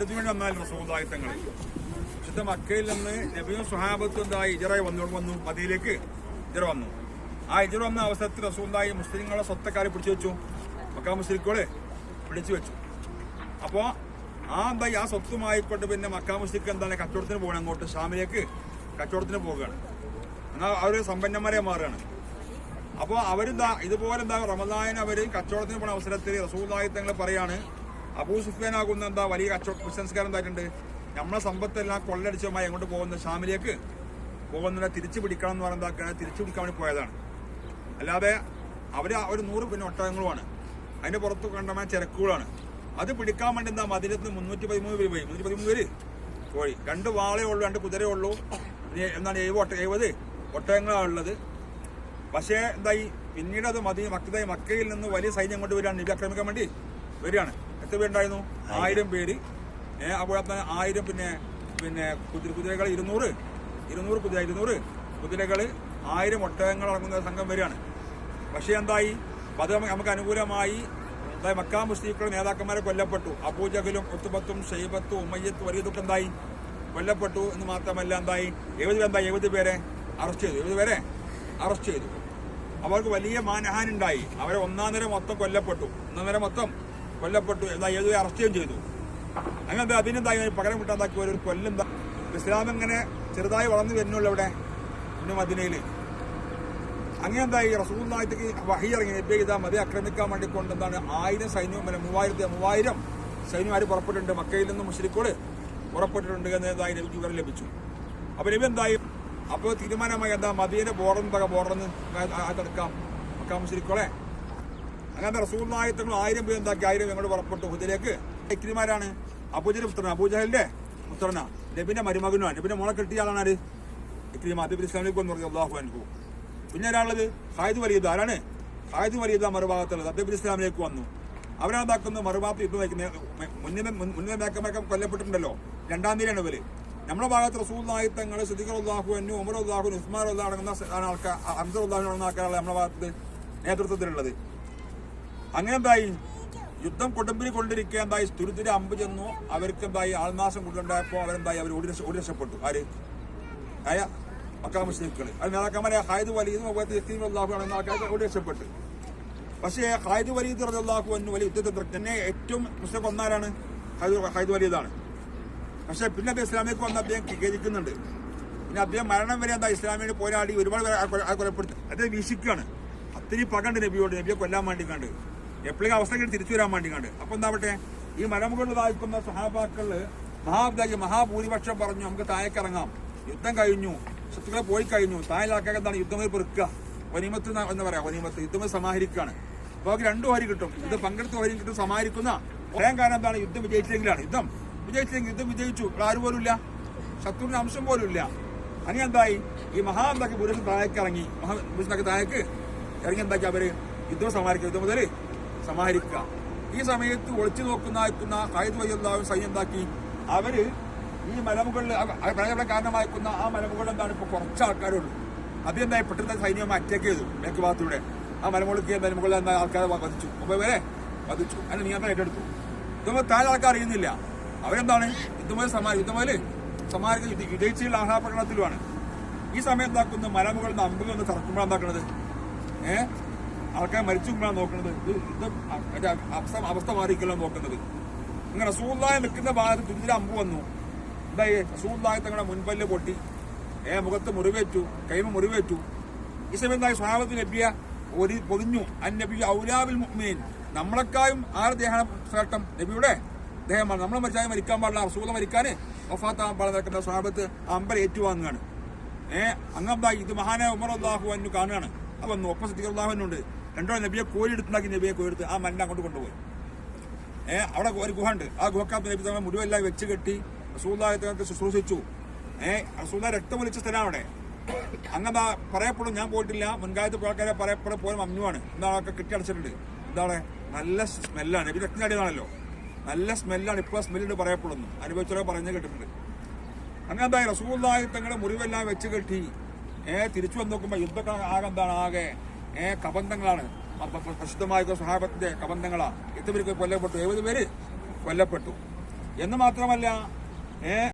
യുദ്ധത്തിന് വേണ്ടി വന്നാലും സമുദായത്തങ്ങൾ വിശുദ്ധ മക്കയിൽ നിന്ന് നബിയും സുഹാബത്തും എന്തായി ഇജറായി വന്നു വന്നു മദിയിലേക്ക് ഇജറ വന്നു. ആ ഇജറ വന്ന അവസരത്തിൽ റസൂദായി മുസ്ലിങ്ങളെ സ്വത്തക്കാരെ പിടിച്ചു വെച്ചു. മക്ക മുസ്ലിക്കുകളെ പിടിച്ചു വെച്ചു. അപ്പോൾ ആ എന്തായി ആ സ്വത്തുമായിക്കൊണ്ട് പിന്നെ മക്ക മുസ്ലിക്ക് എന്താണ് കച്ചവടത്തിന് പോകണം അങ്ങോട്ട്? ഷാമിലേക്ക് കച്ചവടത്തിന് പോവുകയാണ്. എന്നാൽ അവർ സമ്പന്നന്മാരെ മാറുകയാണ്. അപ്പോൾ അവരെന്താ ഇതുപോലെ എന്താ റമദാനിന് അവർ കച്ചവടത്തിന് പോണ അവസരത്തിൽ തങ്ങൾ പറയാണ് അബൂ സുഫിയാൻ ആകുന്ന എന്താ വലിയ കച്ചവട കുസംസ്കാരം എന്തായിട്ടുണ്ട്? നമ്മളെ സമ്പത്തെല്ലാം കൊള്ളടിച്ചുമായി എങ്ങോട്ട് പോകുന്ന? ഷാമിലേക്ക് പോകുന്നില്ല തിരിച്ചു പിടിക്കണം എന്ന് എന്താക്കുകയാണ് തിരിച്ചു പിടിക്കാൻ വേണ്ടി പോയതാണ്. അല്ലാതെ അവർ ഒരു നൂറ് പിന്നെ ഒട്ടകങ്ങളുമാണ്. അതിന്റെ പുറത്ത് കണ്ടമായ ചിരക്കുകളാണ്. അത് പിടിക്കാൻ വേണ്ടി എന്താ? മതിലത്ത് മുന്നൂറ്റി പതിമൂന്ന് പേര് പോയി. മുന്നൂറ്റി പതിമൂന്ന് പേര് പോയി. രണ്ട് വാളേ ഉള്ളൂ രണ്ട് കുതിരയേ ഉള്ളൂ. എന്താണ് എഴുപത് എഴുപത് ഒട്ടകങ്ങളാണ് ഉള്ളത്. പക്ഷേ എന്തായി പിന്നീട് അത് മതി മക്കതായി മക്കയിൽ നിന്ന് വലിയ സൈന്യം കൊണ്ട് വരികയാണ്. നബി ആക്രമിക്കാൻ വേണ്ടി വരികയാണ്. എത്ര പേരുണ്ടായിരുന്നു? ആയിരം. പേര്. അപ്പോൾ തന്നെ ആയിരം പിന്നെ പിന്നെ കുതിര കുതിരകൾ ഇരുന്നൂറ്. ഇരുന്നൂറ് കുതിര ഇരുന്നൂറ് കുതിരകൾ ആയിരം ഒട്ടകങ്ങൾ അടങ്ങുന്ന സംഘം വരികയാണ്. പക്ഷേ എന്തായി? അത് നമുക്ക് അനുകൂലമായി എന്തായി? മക്കാ മുസ്ലിക്കുകളുടെ നേതാക്കന്മാരെ കൊല്ലപ്പെട്ടു. അബൂജഹലും ഒത്തുബത്തും ഷെയ്ബത്തും ഉമ്മയ്യത്തും വലിയതൊക്കെ എന്തായി? കൊല്ലപ്പെട്ടു എന്ന് മാത്രമല്ല എന്തായി? എഴുപത് എന്തായി എഴുപത് പേരെ അറസ്റ്റ് ചെയ്തു. എഴുപത് പേരെ അറസ്റ്റ് ചെയ്തു. അവർക്ക് വലിയ മാനഹാനുണ്ടായി അവരെ ഒന്നാം നിര മൊത്തം കൊല്ലപ്പെട്ടു. ഒന്നാം നിര മൊത്തം കൊല്ലപ്പെട്ടു എന്താ ഏത് അറസ്റ്റ് ചെയ്തു അങ്ങനെ അതിനെന്തായി പകരം കിട്ടാതാക്കി ഒരു കൊല്ലം ഇസ്ലാം ഇങ്ങനെ ചെറുതായി വളർന്നു വരുന്നുള്ളൂ ഇവിടെ പിന്നെ മദിനയിൽ അങ്ങനെ എന്തായി റസൂലായിത്തേക്ക് വഹി ഇറങ്ങി നബി ഇതാ മതി ആക്രമിക്കാൻ വേണ്ടി കൊണ്ടെന്താണ് ആയിരം സൈന്യവും പിന്നെ മൂവായിരത്തി മൂവായിരം സൈന്യം ആര് പുറപ്പെട്ടിട്ടുണ്ട് മക്കയിൽ നിന്നും മുസ്ലിക്കോട് പുറപ്പെട്ടിട്ടുണ്ട് എന്നതായി നബിക്ക് വിവരം ലഭിച്ചു അപ്പോൾ നബി എന്തായി അപ്പോൾ തീരുമാനമായി എന്താ മദീനെ ബോർഡർ എന്താ ബോർഡറിന്ന് തടുക്കാം മക്ക മുസ്ലിക്കോളെ അങ്ങനെ റസൂലായത്തങ്ങൾ ആയിരം പേര് എന്താക്കി? ആയിരം ഞങ്ങൾ പുറപ്പെട്ടു. ഹുദിലേക്ക് ഇക്രിമാരാണ് അബൂജിന്റെ പുത്രനാണ്. അബൂജഹലിന്റെ പുത്രനാ നബിന്റെ മരുമകനുമാണ്. നബിന്റെ മോളെ കെട്ടിയ ആളാണ് ആര്? ഇക്രിമ നബി ഇസ്ലാമിലേക്ക് എന്ന് പറഞ്ഞു അള്ളാഹു അനുഭവം പിന്നെ ഒരാളുള്ളത് ഹായ് വലീദ് ആരാണ്? ഹായ്ദ് വലിയത് ആ മറുഭാഗത്തുള്ളത്. നബി ഇസ്ലാമിലേക്ക് വന്നു. അവരാതാക്കുന്ന മറുഭാഗത്ത് യുദ്ധം നയിക്കുന്ന മുന്നിൽ മേക്കം മേക്കമേക്കം കൊല്ലപ്പെട്ടിട്ടുണ്ടല്ലോ. രണ്ടാം തീയതിയാണ് ഇവർ. നമ്മുടെ ഭാഗത്ത് റസൂൽ നായിത്തങ്ങൾ സിദ്ദിഖർ ഉള്ളാഹു അന്നു ഉമർ ഉള്ളാഹു ഉസ്മാൻ ഉള്ള അടങ്ങുന്ന ആൾക്കാർ അംസർ ഉള്ളാഹു അടങ്ങുന്ന ആൾക്കാരാണ് നമ്മുടെ ഭാഗത്ത് നേതൃത്വത്തിലുള്ളത്. അങ്ങനെ എന്തായി? യുദ്ധം കൊടുമ്പിരി കൊണ്ടിരിക്കുക എന്തായി? തുരുത്തിരി അമ്പ് ചെന്നു. അവർക്ക് എന്തായി? ആൾനാശം കൊണ്ടുണ്ടായപ്പോൾ അവരെന്തായി? അവർ രക്ഷ- ഓടി രക്ഷപ്പെട്ടു. ആര്? ആയ മക്കാ മുസ്ലിംകൾ അത് നേതാക്കന്മാരെ ഹായത് വലീദും അള്ളാഹു ഓടി രക്ഷപ്പെട്ടു. പക്ഷേ ഹായത് വലീദ് അള്ളാഹു എന്ന് വലിയ യുദ്ധത്തിൽ തന്നെ ഏറ്റവും മുസ്ലിം ഒന്നാരാണ് ഹായത് വലീദാണ്. പക്ഷേ പിന്നെ അദ്ദേഹം ഇസ്ലാമിലേക്ക് വന്ന് അദ്ദേഹം ഖേദിക്കുന്നുണ്ട്. പിന്നെ അദ്ദേഹം മരണം വരെ എന്താ ഇസ്ലാമിയോട് പോരാടി ഒരുപാട് കൊലപ്പെടുത്തി. അദ്ദേഹം വീശിക്കുകയാണ് അത്തിരി പകണ്ട് നബിയോട് നബിയെ കൊല്ലാൻ വേണ്ടി കണ്ട് എപ്പോഴും കിട്ടി തിരിച്ചു വരാൻ വേണ്ടി കണ്ട് അപ്പൊ എന്താവട്ടെ ഈ മലമുകളിൽ വായിക്കുന്ന സഹാബാക്കൾ മഹാബ്ദാജി മഹാഭൂരിപക്ഷം പറഞ്ഞു നമുക്ക് താഴേക്കിറങ്ങാം യുദ്ധം കഴിഞ്ഞു. ശത്രുക്കളെ പോയി കഴിഞ്ഞു. താഴെയാക്കാൻ എന്താണ് യുദ്ധം പെറുക്കുക? വനിമത്ത് എന്ന് പറയാ വനിമത്ത്. യുദ്ധം സമാഹരിക്കുകയാണ്. അപ്പൊ അവർക്ക് രണ്ടു വരി കിട്ടും. ഇത് പങ്കെടുത്ത വരി കിട്ടും സമാഹരിക്കുന്ന പറയാൻ കാരണം എന്താണ്? യുദ്ധം വിജയിച്ചെങ്കിലാണ് യുദ്ധം. വിജയിച്ചെങ്കിൽ യുദ്ധം വിജയിച്ചു. ആരും പോലും ഇല്ല. ശത്രുവിന്റെ അംശം പോലും ഇല്ല. അങ്ങനെ എന്തായി? ഈ മഹാന്താക്കി പുരുഷൻ താഴേക്ക് ഇറങ്ങി. മഹാ പുരുഷനൊക്കെ തായക്ക് ഇറങ്ങി എന്താക്കി അവർ? യുദ്ധം സമാഹരിക്കുക യുദ്ധം മുതൽ സമാഹരിക്കുക. ഈ സമയത്ത് ഒളിച്ചു നോക്കുന്ന വയ്യുള്ളവരും സൈന്യം എന്താക്കി അവർ ഈ മലമുകളിൽ പ്രളയപ്പെടാൻ കാരണമായിരിക്കുന്ന ആ മലമുകളിൽ എന്താണ്? ഇപ്പൊ കുറച്ച് ആൾക്കാരുള്ളൂ. അതെന്തായി പെട്ടെന്ന് സൈന്യം അറ്റാക്ക് ചെയ്തു മേക്ക് ഭാഗത്തൂടെ. ആ മലമുകളിൽ മലമുകളിൽ എന്താ ആൾക്കാരെ വധിച്ചു. അപ്പൊ വരെ വധിച്ചു. അതിന് നിയന്ത്രണം ഏറ്റെടുത്തു. ഇതുപോലെ താഴെ ആൾക്കാർ അറിയുന്നില്ല. അവരെന്താണ്? ഇതുപോലെ സമാ ഇതുപോലെ സമാരിക വിജയിച്ചുള്ള ആഹ്ലാപ്രകടനത്തിലുമാണ് ഈ സമയം എന്താക്കുന്ന? മലമുകളിൽ നിന്ന് അമ്പുകൾ ഒന്ന് തറക്കുമ്പോഴാണ് എന്താക്കുന്നത് ഏഹ് ആൾക്കാർ മരിച്ചുമ്പോഴാണ് നോക്കുന്നത് ഇത് അവസ്ഥ അവസ്ഥ മാറിക്കല്ലോ നോക്കുന്നത്. ഇങ്ങനെ റസൂല്ലായി നിൽക്കുന്ന ഭാഗത്ത് തുരിതിൽ അമ്പ് വന്നു. എന്തായി? റസൂല്ലായി തങ്ങളുടെ മുൻപല്ല് പൊട്ടി. ഏ മുഖത്ത് മുറിവേറ്റു. കൈമ മുറിവേറ്റു. ഈ സമയം എന്തായി? സ്വഭാവത്തിൽ ലഭ്യ ഒരു പൊതിഞ്ഞു. അൻ നബി ഔലാബിൽ മുഹ്മീൻ നമ്മളെക്കായും ആറ് ദേഹം ശ്രേഷ്ഠം നബിയുടെ ദേഹമാണ്. നമ്മളെ മരിച്ചാൽ മരിക്കാൻ പാടില്ല. റസൂല മരിക്കാൻ വഫാത്താൻ പാടില്ല നടക്കുന്ന സ്വഹാബത്ത് അമ്പൽ ഏറ്റുവാങ്ങുകയാണ്. ഏഹ് അങ്ങനെ ഇത് മഹാനായ ഉമർ അള്ളാഹു അന്നു കാണുകയാണ്. അത് ഒപ്പം ഒപ്പം അള്ളാഹുനുണ്ട് രണ്ടോ നബിയെ കോരി എടുത്തുണ്ടാക്കി നബിയെ കോരി എടുത്ത് ആ മണ്ണ അങ്ങോട്ട് കൊണ്ടുപോയി. ഏഹ് അവിടെ ഒരു ഗുഹ ഉണ്ട് ആ ഗുഹക്കകത്ത് നബി തങ്ങൾ മുഴുവെല്ലാം വെച്ച് കെട്ടി റസൂല്ലാഹത്തെ ശുശ്രൂഷിച്ചു. ഏഹ് റസൂല്ല രക്തം ഒലിച്ച സ്ഥലമാണ് അവിടെ. അങ്ങനെ പറയപ്പെടും ഞാൻ പോയിട്ടില്ല. മുൻകാലത്ത് പോയക്കാരെ പറയപ്പെടും പോലെ അമ്മുവാണ് എന്താ ഒക്കെ കെട്ടി അടച്ചിട്ടുണ്ട് എന്താണ്? നല്ല സ്മെല്ലാണ്. നബി രക്തം ചാടിയതാണല്ലോ. നല്ല സ്മെല്ലാണ്. ഇപ്പോൾ സ്മെല്ലുണ്ട് പറയപ്പെടുന്നു. അനുഭവിച്ചവരെ പറഞ്ഞു കേട്ടിട്ടുണ്ട്. അങ്ങനെ എന്തായി റസൂല്ലായി തങ്ങളെ മുറിവെല്ലാം വെച്ച് കെട്ടി. ഏഹ് തിരിച്ചു വന്ന് നോക്കുമ്പോൾ യുദ്ധ ആകെ എന്താണ്? ആകെ കബന്ധങ്ങളാണ്. അപ്പൊ പ്രസിദ്ധമായ സഹാബത്തിന്റെ കബന്ധങ്ങളാണ് എത്തുപേർക്ക് പേർക്ക് കൊല്ലപ്പെട്ടു. എഴുപത് പേര് കൊല്ലപ്പെട്ടു. എന്ന് മാത്രമല്ല ഏ